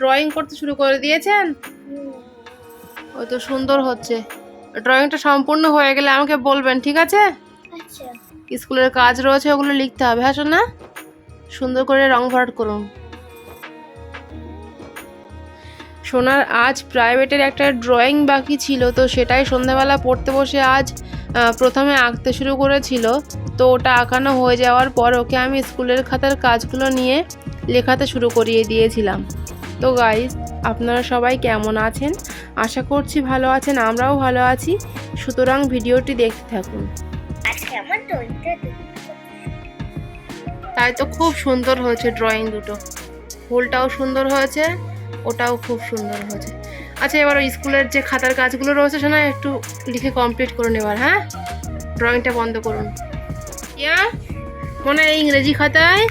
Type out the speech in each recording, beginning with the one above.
Drawing করতে শুরু করে দিয়েছেন? ওই তো সুন্দর হচ্ছে। ড্রয়িংটা সম্পূর্ণ হয়ে গেলে আমাকে বলবেন ঠিক আছে? আচ্ছা। স্কুলের কাজ রয়েছে ওগুলো লিখতে হবে হ্যাঁ না সুন্দর করে রং ভরাট করুন। সোনার আজ প্রাইভেটের একটা ড্রয়িং বাকি ছিল তো সেটাই সন্ধ্যাবেলা পড়তে বসে আজ প্রথমে আঁকতে শুরু করেছিল। তো ওটা আঁকানো হয়ে যাওয়ার পর ওকে আমি স্কুলের খাতার কাজগুলো নিয়ে লেখাতে শুরু করিয়ে দিয়েছিলাম। তো গাইজ আপনারা সবাই কেমন আছেন? আশা করছি ভালো আছেন আমরাও ভালো আছি। সুতরাং ভিডিওটি দেখতে থাকুন। তাই তো খুব সুন্দর হয়েছে ড্রয়িং দুটো। ফুলটাও সুন্দর হয়েছে ওটাও খুব সুন্দর হয়েছে। আচ্ছা এবার ওই স্কুলের যে খাতার কাজগুলো রয়েছে সেটা একটু লিখে কমপ্লিট করুন এবার হ্যাঁ? ড্রয়িংটা বন্ধ করুন। ইয়া মনে হয় ইংরেজি খাতায়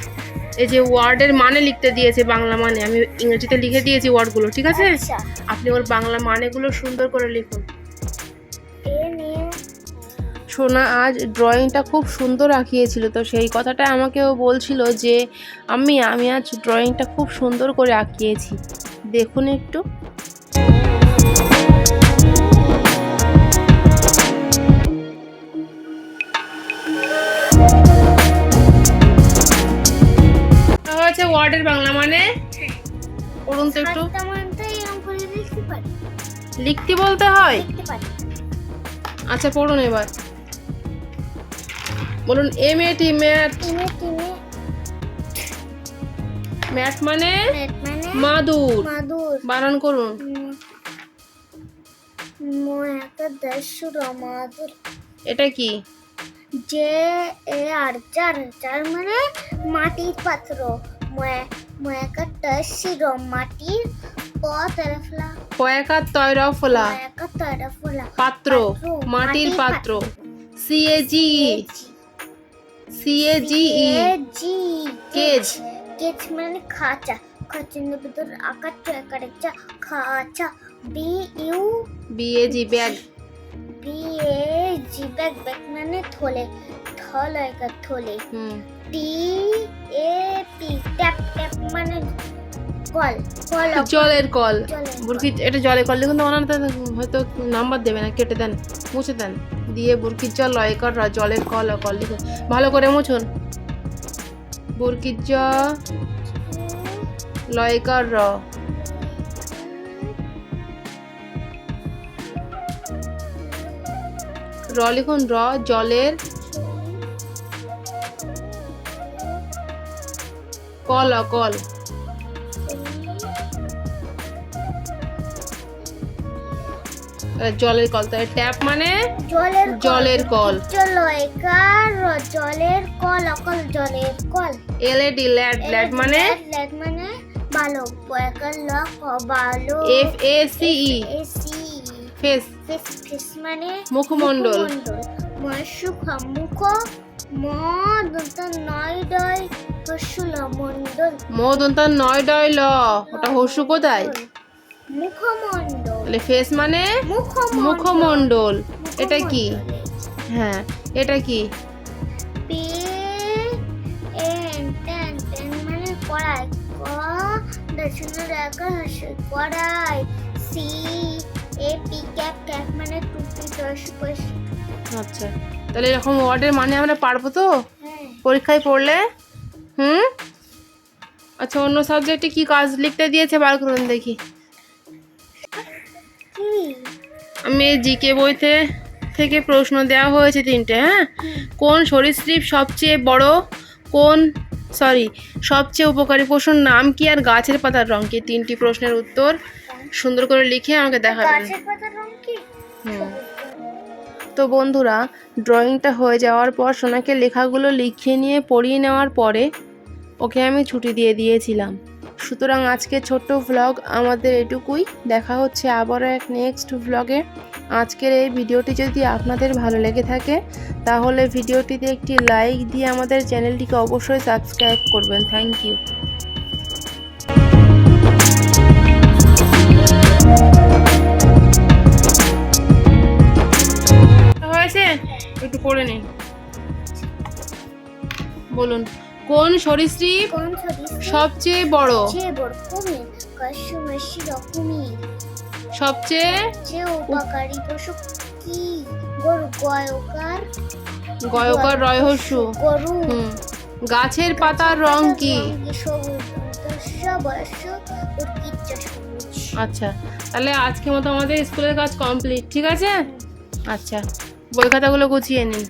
এই যে ওয়ার্ডের মানে লিখতে দিয়েছে বাংলা মানে আমি ইংরেজিতে লিখে দিয়েছি ওয়ার্ডগুলো ঠিক আছে? আচ্ছা। আপনি ওর বাংলা মানেগুলো সুন্দর করে লিখুন। সোনা আজ ড্রয়িংটা খুব সুন্দর আঁকিয়েছিল তো সেই কথাটা আমাকেও বলছিল যে আমি আমি আজ ড্রয়িংটা খুব সুন্দর করে আঁকিয়েছি। দেখুন একটু। ওয়ার্ডের বাংলা মানে? পড়ুন তো একটু। লিখতে বলতে হয়? আচ্ছা পড়ুন এবার। বলুন M A T mat mat মানে? মানে? মাদুর। বানান করুন। এটা কি? যে এ আর চার। চার মানে মাটির পাত্র। একটা মাটির একটা পাত্র মাটির পাত্র C A G E C A G E G cage. Cage মানে খাঁচা। খাঁচার ভিতর আকার চয়কারের খাঁচা। B U B A G bag. B bag মানে থলে থল একা থলে। হুম। T A P tap tap মানে কল কল জলের কল। বুরকি এটা জলের কল। দেখুন ওনারা হয়তো নাম্বার দেবে না কেটে দেন মুছে দেন। দিয়ে বুরকির জল লয়কার র জলের কল কল লিখুন ভালো করে মুছুন। বুরকির জ লয়কার র। র লিখুন র জলের কল অকল। জলের কল তাহলে ট্যাপ মানে? জলের জলের কল। চলো একার জলের কল অকল জলের কল। এলএডি ল্যাড ল্যাড মানে? ল্যাড মানে বালো একার ল ক বালো F A C E A C face face face মানে মুখমণ্ডল। মশুখ মুখ মদন্ত নয় ডয় ল ওটা হসু কোথায়? মুখমণ্ডল। তাহলে ফেস মানে? মুখমণ্ডল। এটা কি? হ্যাঁ এটা কি? মানে কড়াই ক দর্শন রেখা হাসি কড়াই C A P cap cap মানে টুপি দশ পয়সা আচ্ছা। তাহলে এরকম ওয়ার্ডের মানে আমরা পারব তো? হ্যাঁ। পরীক্ষায় পড়লে? হুম? আচ্ছা অন্য সাবজেক্টে কি কাজ লিখতে দিয়েছে? বার করুন দেখি। আমি জিকে বইতে থেকে প্রশ্ন দেওয়া হয়েছে তিনটে হ্যাঁ? কোন সরীসৃপ সবচেয়ে বড়? কোন সরি সবচেয়ে উপকারী পশুর নাম কি আর গাছের পাতার রং? কি তিনটি প্রশ্নের উত্তর? সুন্দর করে লিখে আমাকে দেখাবেন। তো বন্ধুরা ড্রয়িংটা হয়ে যাওয়ার পর সোনাকে লেখাগুলো লিখিয়ে নিয়ে পড়িয়ে নেওয়ার পরে ওকে আমি ছুটি দিয়ে দিয়েছিলাম। সুতরাং আজকে ছোট্ট ভ্লগ আমাদের এটুকুই। দেখা হচ্ছে আবারও এক নেক্সট ভ্লগে আজকের এই ভিডিওটি যদি আপনাদের ভালো লেগে থাকে তাহলে ভিডিওটিতে একটি লাইক দিয়ে আমাদের চ্যানেলটিকে অবশ্যই সাবস্ক্রাইব করবেন। থ্যাংক ইউ একটু করে নিন। বলুন কোন সরীসৃপ সবচেয়ে বড়? সবচেয়ে উপকারী পশু কি? গয়কার। গয়কর রহস্য গাছের পাতার রং কি? আচ্ছা তাহলে আজকে মতো আমাদের স্কুলের কাজ কমপ্লিট ঠিক আছে? আচ্ছা। বই খাতাগুলো গুছিয়ে নিন